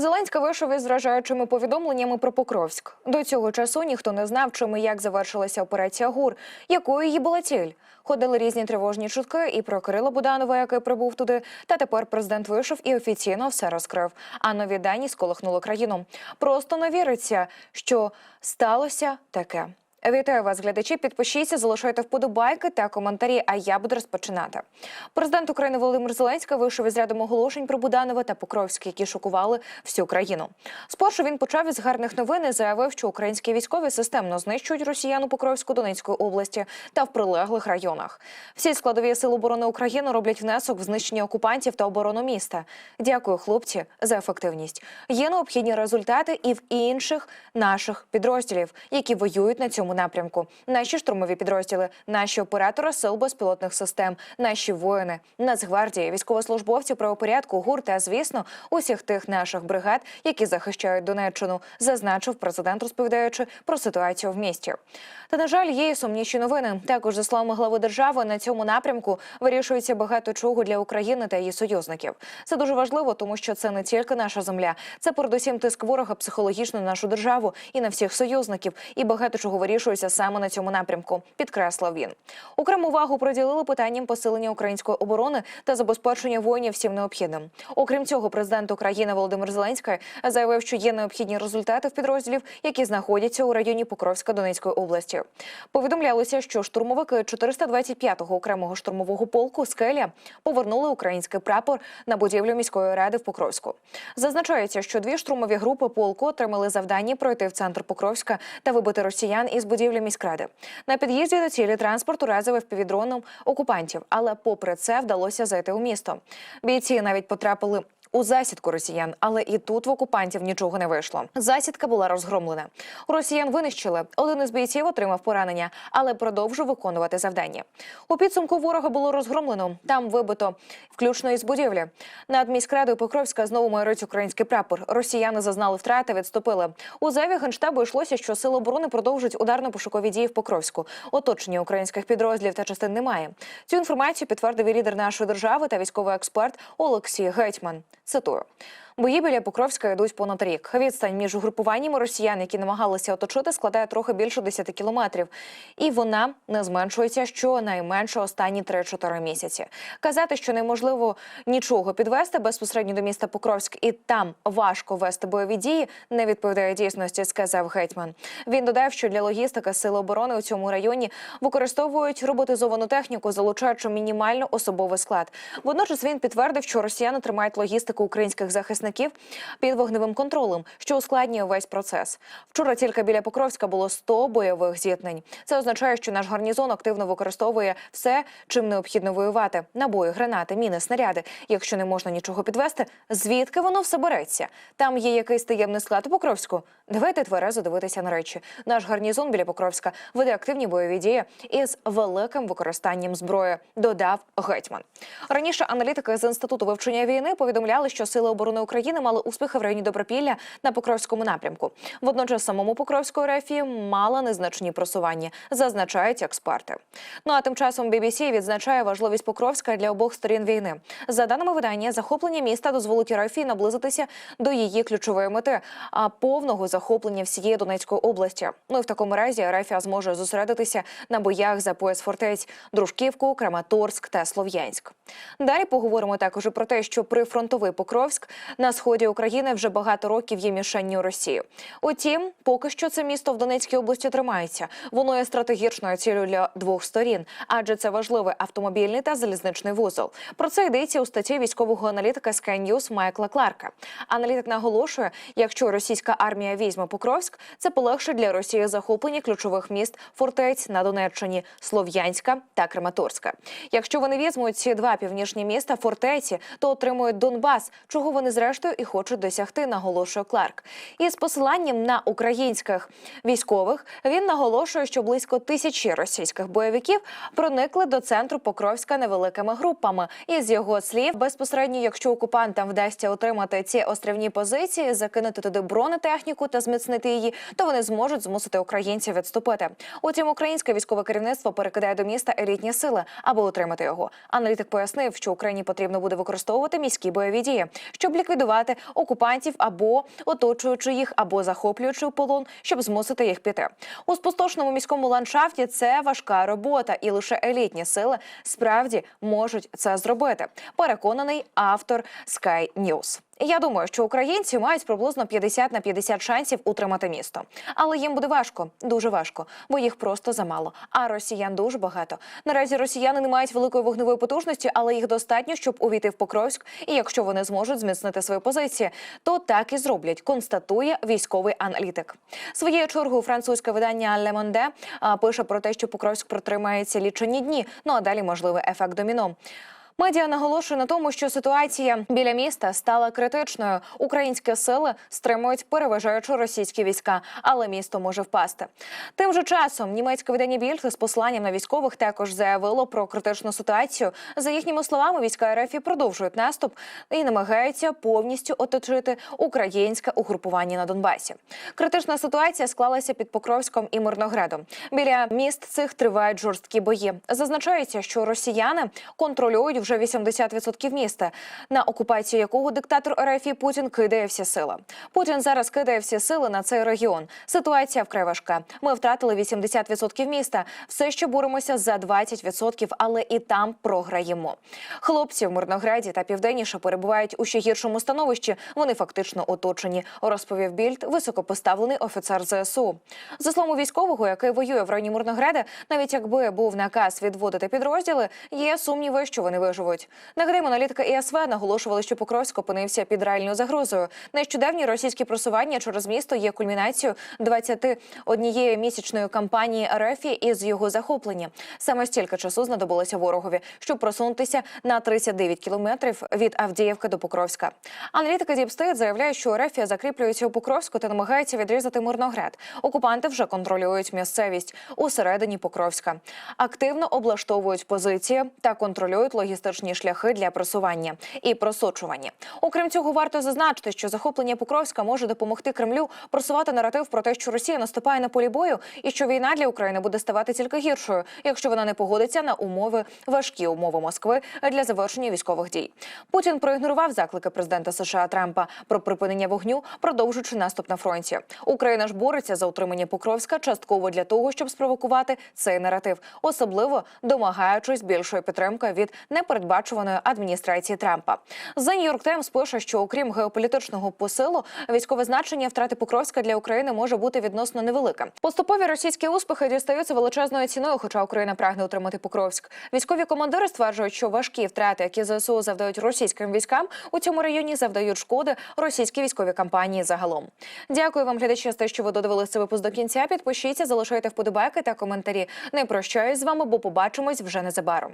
Зеленський вийшов із вражаючими повідомленнями про Покровськ. До цього часу ніхто не знав, чим і як завершилася операція ГУР, якою її була ціль. Ходили різні тривожні чутки і про Кирила Буданова, який прибув туди. Та тепер президент вийшов і офіційно все розкрив. А нові дані сколихнули країну. Просто не віриться, що сталося таке. Вітаю вас, глядачі. Підпишіться, залишайте вподобайки та коментарі. А я буду розпочинати. Президент України Володимир Зеленський вийшов із рядом оголошень про Буданова та Покровський, які шокували всю країну. Спершу він почав із гарних новин і заявив, що українські військові системно знищують росіян у Покровську Донецької області та в прилеглих районах. Всі складові сил оборони України роблять внесок в знищення окупантів та оборону міста. Дякую, хлопці, за ефективність. Є необхідні результати і в інших наших підрозділів, які воюють на цьому напрямку. Наші штурмові підрозділи, наші оператори сил безпілотних систем, наші воїни, Нацгвардії, військовослужбовці правопорядку, ГУР та, звісно, усіх тих наших бригад, які захищають Донеччину, зазначив президент, розповідаючи про ситуацію в місті. Та на жаль, є і сумніші новини. Також за словами глави держави, на цьому напрямку вирішується багато чого для України та її союзників. Це дуже важливо, тому що це не тільки наша земля, це передусім тиск ворога психологічно на нашу державу і на всіх союзників. І багато чого вирішується саме на цьому напрямку. Підкреслив він. Окрему увагу приділили питанням посилення української оборони та забезпечення воїнів всім необхідним. Окрім цього, президент України Володимир Зеленський заявив, що є необхідні результати в підрозділів, які знаходяться у районі Покровська Донецької області. Повідомлялося, що штурмовики 425-го окремого штурмового полку Скеля повернули український прапор на будівлю міської ради в Покровську. Зазначається, що дві штурмові групи полку отримали завдання пройти в центр Покровська та вибити росіян із будівлі міськради. На під'їзді до цілі транспорт уразив впівдроном окупантів, але попри це вдалося зайти у місто. Бійці навіть потрапили. У засідку росіян, але і тут в окупантів нічого не вийшло. Засідка була розгромлена. Росіян винищили. Один із бійців отримав поранення, але продовжив виконувати завдання. У підсумку ворога було розгромлено. Там вибито, включно із будівлі. Над міськрадою Покровська знову майорить український прапор. Росіяни зазнали втрати, відступили. У заяві генштабу йшлося, що сили оборони продовжують ударно-пошукові дії в Покровську. Оточення українських підрозділів та частин немає. Цю інформацію підтвердив і лідер нашої держави та військовий експерт Олексій Гетьман. Цитую. Бої біля Покровська йдуть понад рік. Відстань між угрупуваннями росіян, які намагалися оточити, складає трохи більше 10 кілометрів, і вона не зменшується щонайменше останні 3-4 місяці. Казати, що неможливо нічого підвести безпосередньо до міста Покровськ, і там важко вести бойові дії, не відповідає дійсності, сказав гетьман. Він додав, що для логістики сили оборони у цьому районі використовують роботизовану техніку, залучаючи мінімально особовий склад. Водночас він підтвердив, що росіяни тримають логістику українських захисників під вогневим контролем, що ускладнює весь процес. Вчора тільки біля Покровська було 100 бойових зіткнень. Це означає, що наш гарнізон активно використовує все, чим необхідно воювати: набої, гранати, міни, снаряди. Якщо не можна нічого підвести, звідки воно все береться? Там є якийсь таємний склад у Покровську. Давайте тверезо дивитися на речі. Наш гарнізон біля Покровська веде активні бойові дії із великим використанням зброї. Додав гетьман. Раніше аналітики з інституту вивчення війни повідомляли, що сили оборони України мали успіхи в районі Добропілля на Покровському напрямку. Водночас самому Покровської РФі мала незначні просування, зазначають експерти. Ну а тим часом BBC відзначає важливість Покровська для обох сторін війни. За даними видання, захоплення міста дозволить РФі наблизитися до її ключової мети, а повного захоплення всієї Донецької області. Ну і в такому разі РФ зможе зосередитися на боях за пояс фортець Дружківку, Краматорськ та Слов'янськ. Далі поговоримо також про те, що прифронтовий Покровськ на сході України вже багато років є мішенню Росії. Утім, поки що це місто в Донецькій області тримається. Воно є стратегічною цілею для двох сторін, адже це важливий автомобільний та залізничний вузол. Про це йдеться у статті військового аналітика Sky News Майкла Кларка. Аналітик наголошує, якщо російська армія візьме Покровськ, це полегшить для Росії захоплення ключових міст фортець на Донеччині Слов'янська та Краматорська. Якщо вони візьмуть ці два північні міста фортеці, то отримують Донбас, чого вони зрештою і хочуть досягти, наголошує Кларк. І з посиланням на українських військових він наголошує, що близько тисячі російських бойовиків проникли до центру Покровська невеликими групами. І з його слів, безпосередньо, якщо окупантам вдасться отримати ці острівні позиції, закинути туди бронетехніку та зміцнити її, то вони зможуть змусити українців відступити. Утім, українське військове керівництво перекидає до міста елітні сили, аби утримати його. Аналітик пояснив, що Україні потрібно буде використовувати міські бойові дії, щоб ліквідувати ліквідувати окупантів або оточуючи їх, або захоплюючи в полон, щоб змусити їх піти. У спустошному міському ландшафті це важка робота, і лише елітні сили справді можуть це зробити. Переконаний автор Sky News. Я думаю, що українці мають приблизно 50 на 50 шансів утримати місто, але їм буде важко, дуже важко, бо їх просто замало. А росіян дуже багато. Наразі росіяни не мають великої вогневої потужності, але їх достатньо, щоб увійти в Покровськ. І якщо вони зможуть зміцнити свої позиції, то так і зроблять. Констатує військовий аналітик. Своєю чергою французьке видання Le Monde пише про те, що Покровськ протримається лічені дні. Ну а далі можливий ефект доміно. Медіа наголошує на тому, що ситуація біля міста стала критичною. Українські сили стримують переважаючи російські війська, але місто може впасти. Тим же часом німецьке видання Більд з посланням на військових також заявило про критичну ситуацію. За їхніми словами, війська РФ продовжують наступ і намагаються повністю оточити українське угрупування на Донбасі. Критична ситуація склалася під Покровськом і Мирноградом. Біля міст цих тривають жорсткі бої. Зазначається, що росіяни контролюють вже 80% міста, на окупацію якого диктатор РФ Путін кидає всі сили. Путін зараз кидає всі сили на цей регіон. Ситуація вкрай важка. Ми втратили 80% міста. Все ще боремося за 20%, але і там програємо. Хлопці в Мирнограді та південніше перебувають у ще гіршому становищі. Вони фактично оточені. Розповів Більд високопоставлений офіцер ЗСУ. За словами військового, який воює в районі Мирнограда, навіть якби був наказ відводити підрозділи, є сумніви, що вони виживуть. Нагадаємо, аналітика ІСВ наголошували, що Покровськ опинився під реальною загрозою. Нещодавні російські просування через місто є кульмінацією 21 місячної кампанії РФ із його захоплення. Саме стільки часу знадобилося ворогові, щоб просунутися на 39 кілометрів від Авдіївки до Покровська. Аналітика Діпстейт заявляє, що РФ закріплюється у Покровську та намагається відрізати Мирноград. Окупанти вже контролюють місцевість усередині Покровська, активно облаштовують позиції та контролюють логістичні шляхи для просування і просочування. Окрім цього, варто зазначити, що захоплення Покровська може допомогти Кремлю просувати наратив про те, що Росія наступає на полі бою, і що війна для України буде ставати тільки гіршою, якщо вона не погодиться на умови важкі умови Москви для завершення військових дій. Путін проігнорував заклики президента США Трампа про припинення вогню, продовжуючи наступ на фронті. Україна ж бореться за утримання Покровська частково для того, щоб спровокувати цей наратив, особливо домагаючись більшої підтримки від непередбачуваної адміністрації Трампа. За Нью-Йорк Таймс пише, що окрім геополітичного посилу, військове значення втрати Покровська для України може бути відносно невелике. Поступові російські успіхи дістаються величезною ціною, хоча Україна прагне утримати Покровськ. Військові командири стверджують, що важкі втрати, які ЗСУ завдають російським військам, у цьому районі завдають шкоди російській військовій кампанії загалом. Дякую вам, глядачі, за те, що ви додивилися цей випуск до кінця. Підпишіться, залишайте вподобайки та коментарі. Не прощаюсь з вами, бо побачимось вже незабаром.